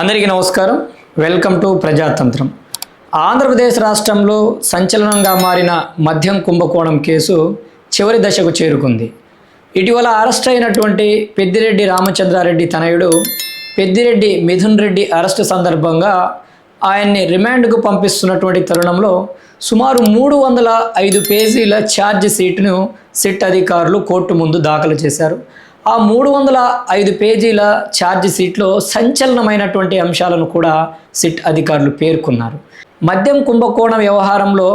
అందరికీ నమస్కారం. Welcome to Prajatantram. Andhra Pradesh రాష్ట్రంలో సంచలనంగా మారిన మద్యం కుంభకోణం కేసు చివరి దశకు చేరుకుంది. ఇటీవల అరెస్ట్ అయినటువంటి పెద్దిరెడ్డి రామచంద్రారెడ్డి తనయుడు పెద్దిరెడ్డి మిథున్ రెడ్డి అరెస్టు సందర్భంగా ఆయన్ని రిమాండ్కు పంపిస్తున్నటువంటి తరుణంలో సుమారు మూడు వందల ఐదు పేజీల ఛార్జ్ షీట్ను సిట్ అధికారులు కోర్టు ముందు దాఖలు చేశారు. ఆ మూడు వందల ఐదు పేజీల ఛార్జ్ షీట్లో సంచలనమైనటువంటి అంశాలను కూడా సిట్ అధికారులు పేర్కొన్నారు. మద్యం కుంభకోణం వ్యవహారంలో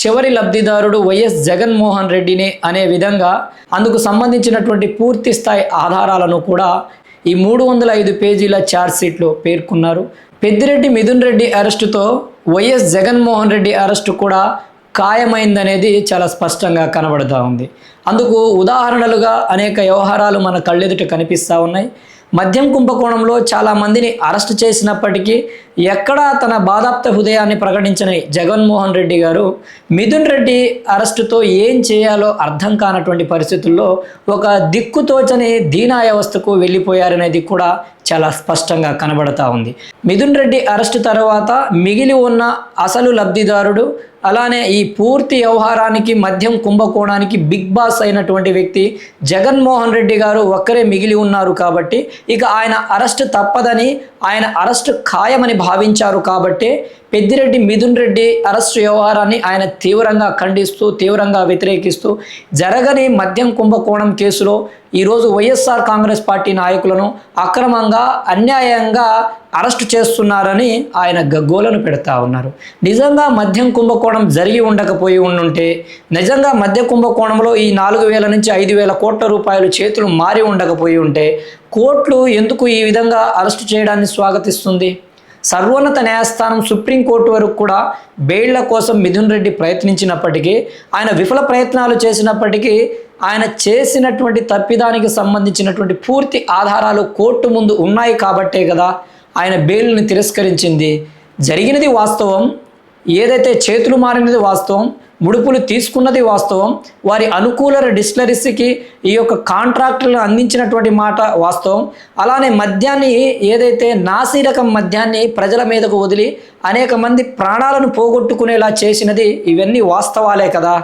చివరి లబ్ధిదారుడు వైఎస్ జగన్మోహన్ రెడ్డిని అనే విధంగా అందుకు సంబంధించినటువంటి పూర్తి స్థాయి ఆధారాలను కూడా ఈ మూడు వందల ఐదు పేజీల ఛార్జ్ షీట్లో పేర్కొన్నారు. పెద్దిరెడ్డి మిథున్ రెడ్డి అరెస్టుతో వైఎస్ జగన్మోహన్ రెడ్డి అరెస్టు కూడా ఖాయమైందనేది చాలా స్పష్టంగా కనబడుతూ ఉంది. అందుకు ఉదాహరణలుగా అనేక వ్యవహారాలు మన కళ్ళెదుట కనిపిస్తూ ఉన్నాయి. మద్యం కుంభకోణంలో చాలామందిని అరెస్ట్ చేసినప్పటికీ ఎక్కడా తన బాధాప్త హృదయాన్ని ప్రకటించని జగన్మోహన్ రెడ్డి గారు మిథున్ రెడ్డి అరెస్టుతో ఏం చేయాలో అర్థం కానటువంటి పరిస్థితుల్లో ఒక దిక్కుతోచని దీనా వ్యవస్థకు వెళ్ళిపోయారనేది కూడా చాలా స్పష్టంగా కనబడతా ఉంది. మిథున్ రెడ్డి అరెస్టు తర్వాత మిగిలి ఉన్న అసలు లబ్ధిదారుడు అలానే ఈ పూర్తి వ్యవహారానికి మద్యం కుంభకోణానికి బిగ్ బాస్ అయినటువంటి వ్యక్తి జగన్మోహన్ రెడ్డి గారు ఒక్కరే మిగిలి ఉన్నారు కాబట్టి ఇక ఆయన అరెస్ట్ తప్పదని ఆయన అరెస్ట్ ఖాయమని భావించారు కాబట్టి పెద్దిరెడ్డి మిథున్ రెడ్డి అరెస్టు వ్యవహారాన్ని ఆయన తీవ్రంగా ఖండిస్తూ తీవ్రంగా వ్యతిరేకిస్తూ జరగని మద్యం కుంభకోణం కేసులో ఈరోజు వైఎస్ఆర్ కాంగ్రెస్ పార్టీ నాయకులను అక్రమంగా అన్యాయంగా అరెస్టు చేస్తున్నారని ఆయన గగ్గోలను పెడతా ఉన్నారు. నిజంగా మద్యం కుంభకోణం జరిగి ఉండకపోయి ఉండుంటే నిజంగా మద్య కుంభకోణంలో ఈ నాలుగు వేల నుంచి ఐదు వేల కోట్ల రూపాయలు చేతులు మారి ఉండకపోయి ఉంటే కోర్టులు ఎందుకు ఈ విధంగా అరెస్టు చేయడాన్ని స్వాగతిస్తుంది? సర్వోన్నత న్యాయస్థానం సుప్రీంకోర్టు వరకు కూడా బెయిళ్ళ కోసం మిథున్ రెడ్డి ప్రయత్నించినప్పటికీ ఆయన విఫల ప్రయత్నాలు చేసినప్పటికీ ఆయన చేసినటువంటి తప్పిదానికి సంబంధించినటువంటి పూర్తి ఆధారాలు కోర్టు ముందు ఉన్నాయి కాబట్టే కదా ఆయన బెయిల్ని తిరస్కరించింది. జరిగినది వాస్తవం ఏదైతే చేతులు మారినది వాస్తవం ముడుపులు తీసుకున్నది వాస్తవం వారి అనుకూల డిస్టిలరీస్కి ఈ యొక్క కాంట్రాక్టులను అందించినటువంటి మాట వాస్తవం. అలానే మద్యాన్ని ఏదైతే నాసిరకం మద్యాన్ని ప్రజల మీదకు వదిలి అనేక మంది ప్రాణాలను పోగొట్టుకునేలా చేసినది ఇవన్నీ వాస్తవాలే కదా.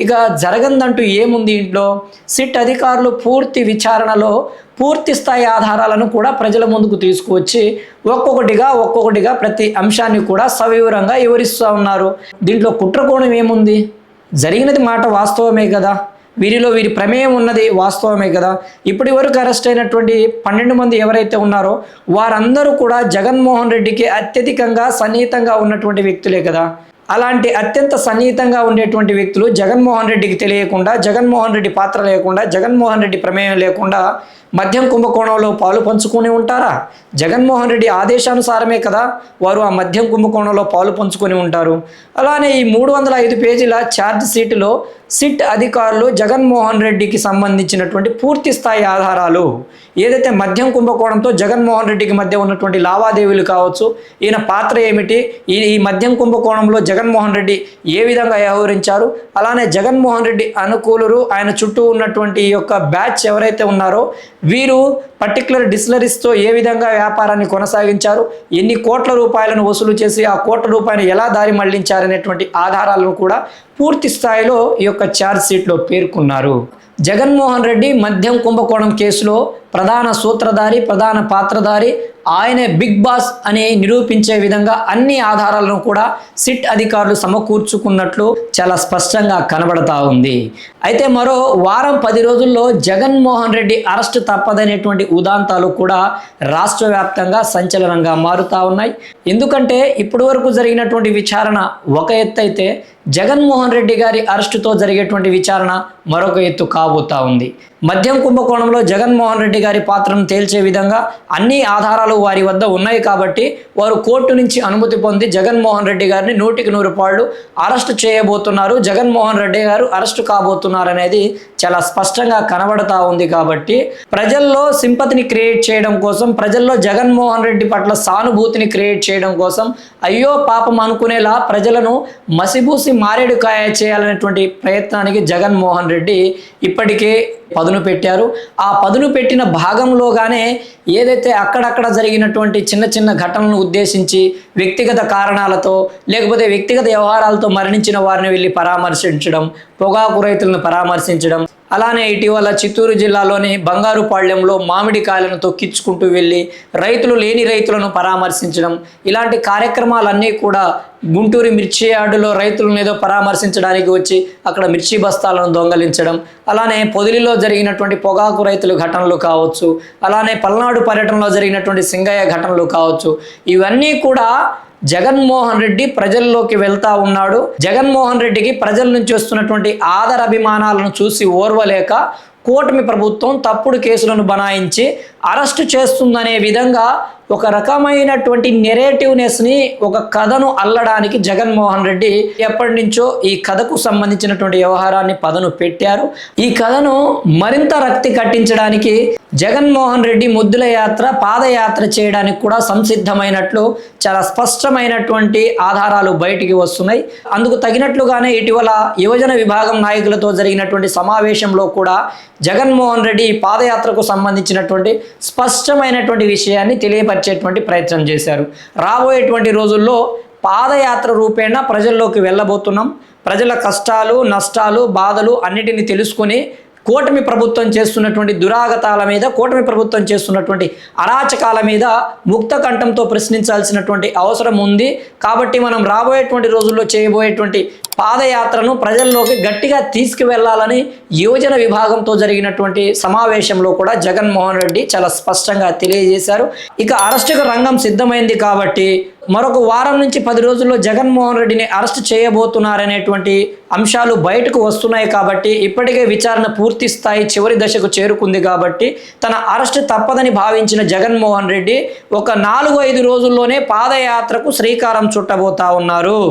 ఇక జరగందంటూ ఏముంది ఇంట్లో? సిట్ అధికారులు పూర్తి విచారణలో పూర్తి స్థాయి ఆధారాలను కూడా ప్రజల ముందుకు తీసుకువచ్చి ఒక్కొక్కటిగా ఒక్కొక్కటిగా ప్రతి అంశాన్ని కూడా సవివరంగా వివరిస్తూ ఉన్నారు. దీంట్లో కుట్రకోణం ఏముంది? జరిగినది మాట వాస్తవమే కదా? వీరిలో వీరి ప్రమేయం ఉన్నది వాస్తవమే కదా? ఇప్పటి వరకు అరెస్ట్ అయినటువంటి పన్నెండు మంది ఎవరైతే ఉన్నారో వారందరూ కూడా జగన్మోహన్ రెడ్డికి అత్యధికంగా సన్నిహితంగా ఉన్నటువంటి వ్యక్తులే కదా? అలాంటి అత్యంత సన్నిహితంగా ఉండేటువంటి వ్యక్తులు జగన్మోహన్ రెడ్డికి తెలియకుండా జగన్మోహన్ రెడ్డి పాత్ర లేకుండా జగన్మోహన్ రెడ్డి ప్రమేయం లేకుండా మద్యం కుంభకోణంలో పాలు పంచుకొని ఉంటారా? జగన్మోహన్ రెడ్డి ఆదేశానుసారమే కదా వారు ఆ మద్యం కుంభకోణంలో పాలు పంచుకొని ఉంటారు. అలానే ఈ మూడు వందల ఐదు పేజీల ఛార్జ్ షీట్లో సిట్ అధికారులు జగన్మోహన్ రెడ్డికి సంబంధించినటువంటి పూర్తి స్థాయి ఆధారాలు ఏదైతే మద్యం కుంభకోణంతో జగన్మోహన్ రెడ్డికి మధ్య ఉన్నటువంటి లావాదేవీలు కావచ్చు ఈయన పాత్ర ఏమిటి ఈ ఈ మద్యం కుంభకోణంలో జగన్మోహన్ రెడ్డి ఏ విధంగా వ్యవహరించారు అలానే జగన్మోహన్ రెడ్డి అనుకూలురు ఆయన చుట్టూ ఉన్నటువంటి ఈ యొక్క బ్యాచ్ ఎవరైతే ఉన్నారో వీరు పర్టికులర్ డిస్లరీస్తో ఏ విధంగా వ్యాపారాన్ని కొనసాగించారు ఎన్ని కోట్ల రూపాయలను వసూలు చేసి ఆ కోట్ల రూపాయలు ఎలా దారి మళ్ళించారనేటువంటి ఆధారాలను కూడా పూర్తి స్థాయిలో ఈ యొక్క ఛార్జ్ షీట్లో పేర్కొన్నారు. జగన్మోహన్ రెడ్డి మద్యం కుంభకోణం కేసులో ప్రధాన సూత్రధారి ప్రధాన పాత్రధారి ఆయనే బిగ్ బాస్ అని నిరూపించే విధంగా అన్ని ఆధారాలను కూడా సిట్ అధికారులు సమకూర్చుకున్నట్లు చాలా స్పష్టంగా కనబడతా ఉంది. అయితే మరో వారం పది రోజుల్లో జగన్మోహన్ రెడ్డి అరెస్టు తప్పదనేటువంటి ఉదాంతాలు కూడా రాష్ట్ర వ్యాప్తంగా సంచలనంగా మారుతా ఉన్నాయి. ఎందుకంటే ఇప్పటి వరకు జరిగినటువంటి విచారణ ఒక ఎత్తు అయితే జగన్మోహన్ రెడ్డి గారి అరెస్టుతో జరిగేటువంటి విచారణ మరొక ఎత్తు కాబోతా ఉంది. మద్యం కుంభకోణంలో జగన్మోహన్ రెడ్డి గారి పాత్రను తేల్చే విధంగా అన్ని ఆధారాలు వారి వద్ద ఉన్నాయి కాబట్టి వారు కోర్టు నుంచి అనుమతి పొంది జగన్మోహన్ రెడ్డి గారిని నూటికి నూరు పాళ్ళు అరెస్టు చేయబోతున్నారు. జగన్మోహన్ రెడ్డి గారు అరెస్టు కాబోతున్నారు అనేది చాలా స్పష్టంగా కనబడతా ఉంది కాబట్టి ప్రజల్లో సింపతిని క్రియేట్ చేయడం కోసం ప్రజల్లో జగన్మోహన్ రెడ్డి పట్ల సానుభూతిని క్రియేట్ చేయడం కోసం అయ్యో పాపం అనుకునేలా ప్రజలను మసిబూసి మారేడుకాయ చేయాలనేటువంటి ప్రయత్నానికి జగన్మోహన్ రెడ్డి ఇప్పటికే పదును పెట్టారు. ఆ పదును పెట్టిన భాగంలోగానే ఏదైతే అక్కడక్కడ జరిగినటువంటి చిన్న చిన్న ఘటనలను ఉద్దేశించి వ్యక్తిగత కారణాలతో లేకపోతే వ్యక్తిగత వ్యవహారాలతో మరణించిన వారిని వెళ్ళి పరామర్శించడం పొగాకు రైతులను పరామర్శించడం అలానే ఇటీవల చిత్తూరు జిల్లాలోని బంగారుపాళ్యంలో మామిడికాయలను తొక్కించుకుంటూ వెళ్ళి రైతులు లేని రైతులను పరామర్శించడం ఇలాంటి కార్యక్రమాలన్నీ కూడా గుంటూరు మిర్చి యార్డులో రైతులను ఏదో పరామర్శించడానికి వచ్చి అక్కడ మిర్చి బస్తాలను దొంగలించడం అలానే పొదిలిలో జరిగినటువంటి పొగాకు రైతుల ఘటనలు కావచ్చు అలానే పల్నాడు పర్యటనలో జరిగినటువంటి సింగయ్య ఘటనలు కావచ్చు ఇవన్నీ కూడా జగన్మోహన్ రెడ్డి ప్రజల్లోకి వెళ్తా ఉన్నాడు. జగన్మోహన్ రెడ్డికి ప్రజల నుంచి వస్తున్నటువంటి ఆదర అభిమానాలను చూసి ఓర్వలేక కూటమి ప్రభుత్వం తప్పుడు కేసులను బనాయించి అరెస్టు చేస్తుందనే విధంగా ఒక రకమైనటువంటి నెరేటివ్నెస్ని ఒక కథను అల్లడానికి జగన్మోహన్ రెడ్డి ఎప్పటి నుంచో ఈ కథకు సంబంధించినటువంటి వ్యవహారాన్ని పదను పెట్టారు. ఈ కథను మరింత రక్తి కట్టించడానికి జగన్మోహన్ రెడ్డి ముద్దుల యాత్ర పాదయాత్ర చేయడానికి కూడా సంసిద్ధమైనట్లు చాలా స్పష్టమైనటువంటి ఆధారాలు బయటికి వస్తున్నాయి. అందుకు తగినట్లుగానే ఇటీవల యువజన విభాగం నాయకులతో జరిగినటువంటి సమావేశంలో కూడా జగన్మోహన్ రెడ్డి ఈ పాదయాత్రకు సంబంధించినటువంటి స్పష్టమైనటువంటి విషయాన్ని తెలియపరిచేటువంటి ప్రయత్నం చేశారు. రాబోయేటువంటి రోజుల్లో పాదయాత్ర రూపేణ ప్రజల్లోకి వెళ్ళబోతున్నాం. ప్రజల కష్టాలు నష్టాలు బాధలు అన్నిటిని తెలుసుకొని కూటమి ప్రభుత్వం చేస్తున్నటువంటి దురాగతాల మీద కూటమి ప్రభుత్వం చేస్తున్నటువంటి అరాచకాల మీద ముక్త కంఠంతో ప్రశ్నించాల్సినటువంటి అవసరం ఉంది. కాబట్టి మనం రాబోయేటువంటి రోజుల్లో చేయబోయేటువంటి పాదయాత్రను ప్రజల్లోకి గట్టిగా తీసుకువెళ్ళాలని యువజన విభాగంతో జరిగినటువంటి సమావేశంలో కూడా జగన్మోహన్ రెడ్డి చాలా స్పష్టంగా తెలియజేశారు. ఇక అరెస్టుకు రంగం సిద్ధమైంది కాబట్టి మరొక వారం నుంచి పది రోజుల్లో జగన్మోహన్ రెడ్డిని అరెస్ట్ చేయబోతున్నారనేటువంటి అంశాలు బయటకు వస్తున్నాయి కాబట్టి ఇప్పటికే విచారణ పూర్తి స్థాయి చివరి దశకు చేరుకుంది కాబట్టి తన అరెస్ట్ తప్పదని భావించిన జగన్మోహన్ రెడ్డి ఒక నాలుగు ఐదు రోజుల్లోనే పాదయాత్రకు శ్రీకారం చుట్టబోతా ఉన్నారు.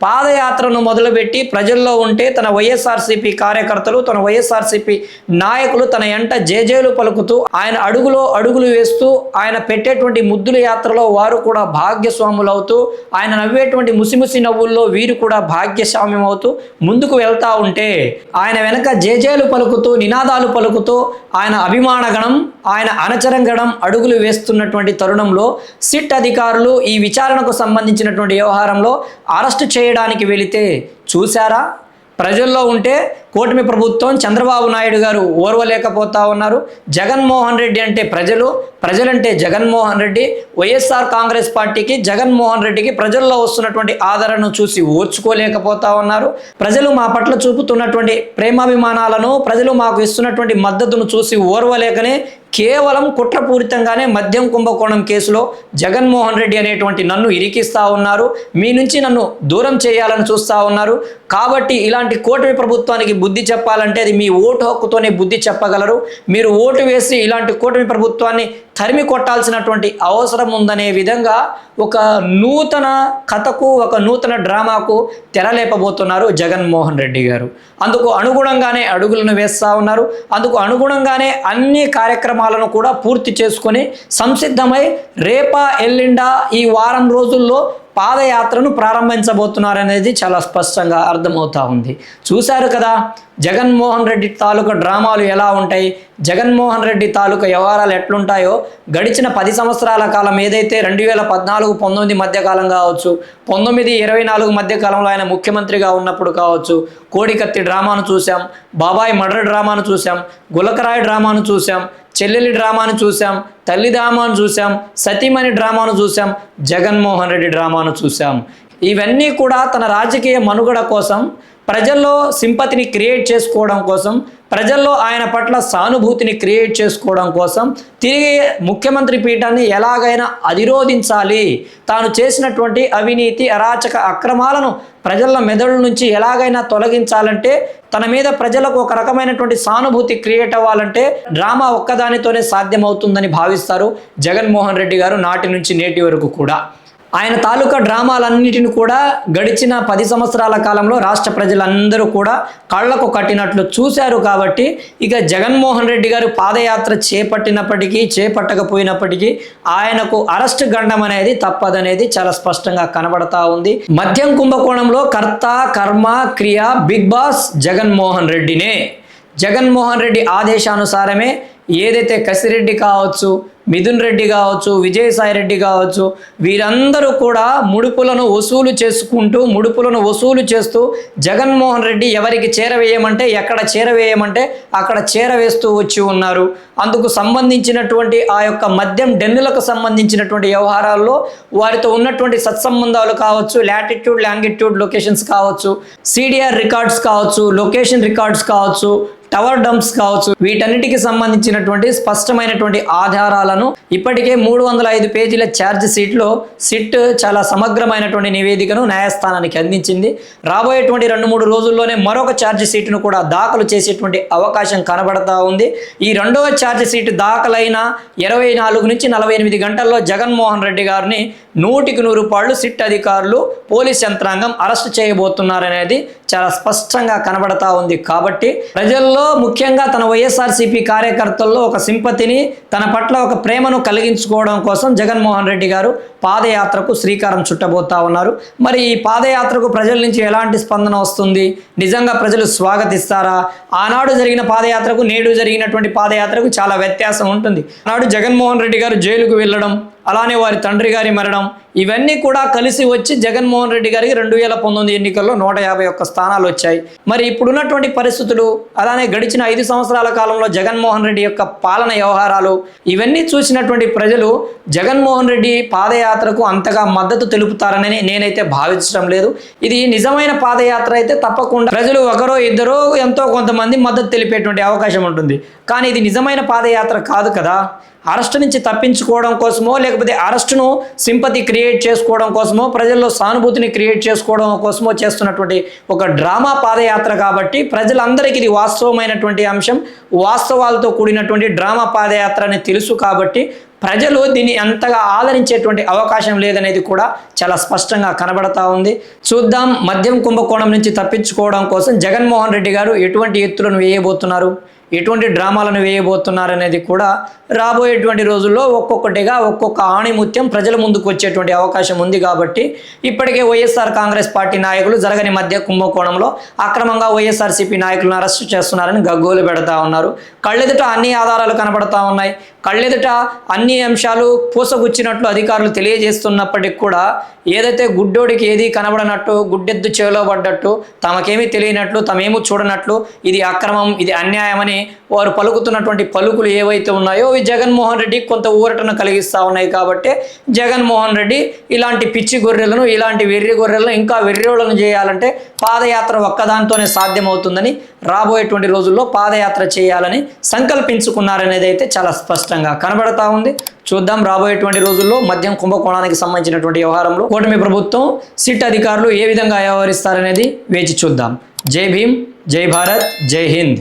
పాదయాత్రను మొదలుపెట్టి ప్రజల్లో ఉంటే తన వైఎస్ఆర్సీపీ కార్యకర్తలు తన వైఎస్ఆర్సీపీ నాయకులు తన ఎంట జేజేలు పలుకుతూ ఆయన అడుగులో అడుగులు వేస్తూ ఆయన పెట్టేటువంటి ముద్దుల యాత్రలో వారు కూడా భాగ్యస్వాములు అవుతూ ఆయన నవ్వేటువంటి ముసిముసి నవ్వుల్లో వీరు కూడా భాగ్యస్వామ్యం అవుతూ ముందుకు వెళ్తా ఉంటే ఆయన వెనక జేజేలు పలుకుతూ నినాదాలు పలుకుతూ ఆయన అభిమానగణం ఆయన అనచరంగణం అడుగులు వేస్తున్నటువంటి తరుణంలో సిట్ అధికారులు ఈ విచారణకు సంబంధించినటువంటి వ్యవహారంలో అరెస్టు చేయడానికి వెళితే చూశారా? ప్రజల్లో ఉంటే కూటమి ప్రభుత్వం చంద్రబాబు నాయుడు గారు ఓర్వలేకపోతా ఉన్నారు. జగన్మోహన్ రెడ్డి అంటే ప్రజలు ప్రజలంటే జగన్మోహన్ రెడ్డి. వైఎస్ఆర్ కాంగ్రెస్ పార్టీకి జగన్మోహన్ రెడ్డికి ప్రజల్లో వస్తున్నటువంటి ఆదరణను చూసి ఓర్చుకోలేకపోతా ఉన్నారు. ప్రజలు మా పట్ల చూపుతున్నటువంటి ప్రేమాభిమానాలను ప్రజలు మాకు ఇస్తున్నటువంటి మద్దతును చూసి ఓర్వలేకనే కేవలం కుట్రపూరితంగానే మద్యం కుంభకోణం కేసులో జగన్మోహన్ రెడ్డి అనేటువంటి నన్ను ఇరికిస్తా ఉన్నారు. మీ నుంచి నన్ను దూరం చేయాలని చూస్తూ ఉన్నారు. కాబట్టి ఇలాంటి కూటమి ప్రభుత్వానికి బుద్ధి చెప్పాలంటే అది మీ ఓటు హక్కుతోనే బుద్ధి చెప్పగలరు. మీరు ఓటు వేసి ఇలాంటి కూటమి ప్రభుత్వాన్ని తరిమి కొట్టాల్సినటువంటి అవసరం ఉందనే విధంగా ఒక నూతన కథకు ఒక నూతన డ్రామాకు తెరలేపబోతున్నారు జగన్మోహన్ రెడ్డి గారు. అందుకు అనుగుణంగానే అడుగులను వేస్తూ ఉన్నారు. అందుకు అనుగుణంగానే అన్ని కార్యక్రమాలను కూడా పూర్తి చేసుకొని సంసిద్ధమై రేపా ఎల్లిండా ఈ వారం రోజుల్లో పాదయాత్రను ప్రారంభించబోతున్నారనేది చాలా స్పష్టంగా అర్థమవుతా ఉంది. చూశారు కదా జగన్మోహన్ రెడ్డి తాలూకా డ్రామాలు ఎలా ఉంటాయి? జగన్మోహన్ రెడ్డి తాలూకా వ్యవహారాలు ఎట్లుంటాయో గడిచిన పది సంవత్సరాల కాలం ఏదైతే రెండు వేల పద్నాలుగు పంతొమ్మిది మధ్యకాలం కావచ్చు పంతొమ్మిది ఇరవై నాలుగు మధ్య కాలంలో ఆయన ముఖ్యమంత్రిగా ఉన్నప్పుడు కావచ్చు కోడికత్తి డ్రామాను చూసాం బాబాయ్ మర్డర్ డ్రామాను చూసాం గులకరాయ్ డ్రామాను చూసాం చెల్లెలి డ్రామాను చూసాం తల్లి డ్రామాను చూసాం సతీమణి డ్రామాను చూసాం జగన్మోహన్ రెడ్డి డ్రామాను చూసాం ఇవన్నీ కూడా తన రాజకీయ మనుగడ కోసం ప్రజల్లో సింపతిని క్రియేట్ చేసుకోవడం కోసం ప్రజల్లో ఆయన పట్ల సానుభూతిని క్రియేట్ చేసుకోవడం కోసం తిరిగి ముఖ్యమంత్రి పీఠాన్ని ఎలాగైనా అధిరోధించాలి. తాను చేసినటువంటి అవినీతి అరాచక అక్రమాలను ప్రజల మెదడు నుంచి ఎలాగైనా తొలగించాలంటే తన మీద ప్రజలకు ఒక రకమైనటువంటి సానుభూతి క్రియేట్ అవ్వాలంటే డ్రామా ఒక్కదానితోనే సాధ్యమవుతుందని భావిస్తారు జగన్మోహన్ రెడ్డి గారు నాటి నుంచి నేటి వరకు కూడా. ఆయన తాలూకా డ్రామాలన్నిటిని కూడా గడిచిన పది సంవత్సరాల కాలంలో రాష్ట్ర ప్రజలందరూ కూడా కళ్ళకు కట్టినట్లు చూశారు కాబట్టి ఇక జగన్మోహన్ రెడ్డి గారు పాదయాత్ర చేపట్టినప్పటికీ చేపట్టకపోయినప్పటికీ ఆయనకు అరెస్ట్ గండం అనేది తప్పదనేది చాలా స్పష్టంగా కనబడతా ఉంది. మద్యం కుంభకోణంలో కర్త కర్మ క్రియ బిగ్ బాస్ జగన్మోహన్ రెడ్డినే. జగన్మోహన్ రెడ్డి ఆదేశానుసారమే ఏదైతే కసిరెడ్డి కావచ్చు మిథున్ రెడ్డి కావచ్చు విజయసాయి రెడ్డి కావచ్చు వీరందరూ కూడా ముడుపులను వసూలు చేసుకుంటూ ముడుపులను వసూలు చేస్తూ జగన్మోహన్ రెడ్డి ఎవరికి చేరవేయమంటే ఎక్కడ చేరవేయమంటే అక్కడ చేరవేస్తూ వచ్చి ఉన్నారు. అందుకు సంబంధించినటువంటి ఆ యొక్క మద్యం డెన్నులకు సంబంధించినటువంటి వ్యవహారాల్లో వారితో ఉన్నటువంటి సత్సంబంధాలు కావచ్చు లాటిట్యూడ్ లాంగిట్యూడ్ లొకేషన్స్ కావచ్చు సిడిఆర్ రికార్డ్స్ కావచ్చు లొకేషన్ రికార్డ్స్ కావచ్చు టవర్ డంప్స్ కావచ్చు వీటన్నిటికి సంబంధించినటువంటి స్పష్టమైనటువంటి ఆధారాలను ఇప్పటికే మూడు వందల ఐదు పేజీల ఛార్జ్ షీట్లో సిట్ చాలా సమగ్రమైనటువంటి నివేదికను న్యాయస్థానానికి అందించింది. రాబోయేటువంటి రెండు మూడు రోజుల్లోనే మరొక ఛార్జ్ షీట్ను కూడా దాఖలు చేసేటువంటి అవకాశం కనబడతా ఉంది. ఈ రెండవ ఛార్జ్ షీట్ దాఖలైన ఇరవై నాలుగు నుంచి నలభై ఎనిమిది గంటల్లో జగన్మోహన్ రెడ్డి గారిని నూటికి నూరు పాళ్ళు సిట్ అధికారులు పోలీస్ యంత్రాంగం అరెస్ట్ చేయబోతున్నారనేది చాలా స్పష్టంగా కనబడతా ఉంది. కాబట్టి ప్రజల్లో ముఖ్యంగా తన వైఎస్ఆర్సీపీ కార్యకర్తల్లో ఒక సింపతిని తన పట్ల ఒక ప్రేమను కలిగించుకోవడం కోసం జగన్మోహన్ రెడ్డి గారు పాదయాత్రకు శ్రీకారం చుట్టబోతా ఉన్నారు. మరి ఈ పాదయాత్రకు ప్రజల నుంచి ఎలాంటి స్పందన వస్తుంది? నిజంగా ప్రజలు స్వాగతిస్తారా? ఆనాడు జరిగిన పాదయాత్రకు నేడు జరిగినటువంటి పాదయాత్రకు చాలా వ్యత్యాసం ఉంటుంది. ఆనాడు జగన్మోహన్ రెడ్డి గారు జైలుకు వెళ్ళడం అలానే వారి తండ్రి గారి మరణం ఇవన్నీ కూడా కలిసి వచ్చి జగన్మోహన్ రెడ్డి గారికి రెండు వేల పంతొమ్మిది ఎన్నికల్లో నూట యాభై ఒక్క స్థానాలు వచ్చాయి. మరి ఇప్పుడున్నటువంటి పరిస్థితులు అలానే గడిచిన ఐదు సంవత్సరాల కాలంలో జగన్మోహన్ రెడ్డి యొక్క పాలన వ్యవహారాలు ఇవన్నీ చూసినటువంటి ప్రజలు జగన్మోహన్ రెడ్డి పాదయాత్రకు అంతగా మద్దతు తెలుపుతారని నేనైతే భావించడం లేదు. ఇది నిజమైన పాదయాత్ర అయితే తప్పకుండా ప్రజలు ఒకరో ఇద్దరో ఎంతో కొంతమంది మద్దతు తెలిపేటువంటి అవకాశం ఉంటుంది. కానీ ఇది నిజమైన పాదయాత్ర కాదు కదా. అరెస్ట్ నుంచి తప్పించుకోవడం కోసమో లేకపోతే అరెస్టును సింపతి క్రియేట్ చేసుకోవడం కోసమో ప్రజల్లో సానుభూతిని క్రియేట్ చేసుకోవడం కోసమో చేస్తున్నటువంటి ఒక డ్రామా పాదయాత్ర కాబట్టి ప్రజలందరికీ ఇది వాస్తవమైనటువంటి అంశం. వాస్తవాలతో కూడినటువంటి డ్రామా పాదయాత్ర అని తెలుసు కాబట్టి ప్రజలు దీన్ని అంతగా ఆదరించేటువంటి అవకాశం లేదనేది కూడా చాలా స్పష్టంగా కనబడతా ఉంది. చూద్దాం మద్యం కుంభకోణం నుంచి తప్పించుకోవడం కోసం జగన్మోహన్ రెడ్డి గారు ఎటువంటి ఎత్తులను వేయబోతున్నారు? ఎటువంటి డ్రామాలను వేయబోతున్నారు అనేది కూడా రాబోయేటువంటి రోజుల్లో ఒక్కొక్కటిగా ఒక్కొక్క ఆణిముత్యం ప్రజల ముందుకు వచ్చేటువంటి అవకాశం ఉంది కాబట్టి ఇప్పటికే వైఎస్ఆర్ కాంగ్రెస్ పార్టీ నాయకులు జరగని మధ్య కుంభకోణంలో అక్రమంగా వైఎస్ఆర్సీపీ నాయకులను అరెస్టు చేస్తున్నారని గగ్గోలు పెడతా ఉన్నారు. కళ్ళెదుట అన్ని ఆధారాలు కనబడతా ఉన్నాయి. కళ్ళెదుట అన్ని అంశాలు పూసగుచ్చినట్లు అధికారులు తెలియజేస్తున్నప్పటికి కూడా ఏదైతే గుడ్డోడికి ఏది కనబడనట్టు గుడ్డెద్దు చేలో పడ్డట్టు తమకేమీ తెలియనట్లు తమేమీ చూడనట్లు ఇది అక్రమం ఇది అన్యాయమని వారు పలుకుతున్నటువంటి పలుకులు ఏవైతే ఉన్నాయో అవి జగన్మోహన్ రెడ్డి కొంత ఊరటను కలిగిస్తూ ఉన్నాయి కాబట్టి జగన్మోహన్ రెడ్డి ఇలాంటి పిచ్చి గొర్రెలను ఇలాంటి వెర్రి గొర్రెలను ఇంకా వెర్రిోళ్ళను చేయాలంటే పాదయాత్ర ఒక్కదానితోనే సాధ్యమవుతుందని రాబోయేటువంటి రోజుల్లో పాదయాత్ర చేయాలని సంకల్పించుకున్నారనేది అయితే చాలా స్పష్టంగా కనబడతా ఉంది. చూద్దాం రాబోయేటువంటి రోజుల్లో మద్యం కుంభకోణానికి సంబంధించినటువంటి వ్యవహారంలో కూటమి ప్రభుత్వం సిట్ అధికారులు ఏ విధంగా వ్యవహరిస్తారనేది వేచి చూద్దాం. జై భీమ్ జై భారత్ జై హింద్.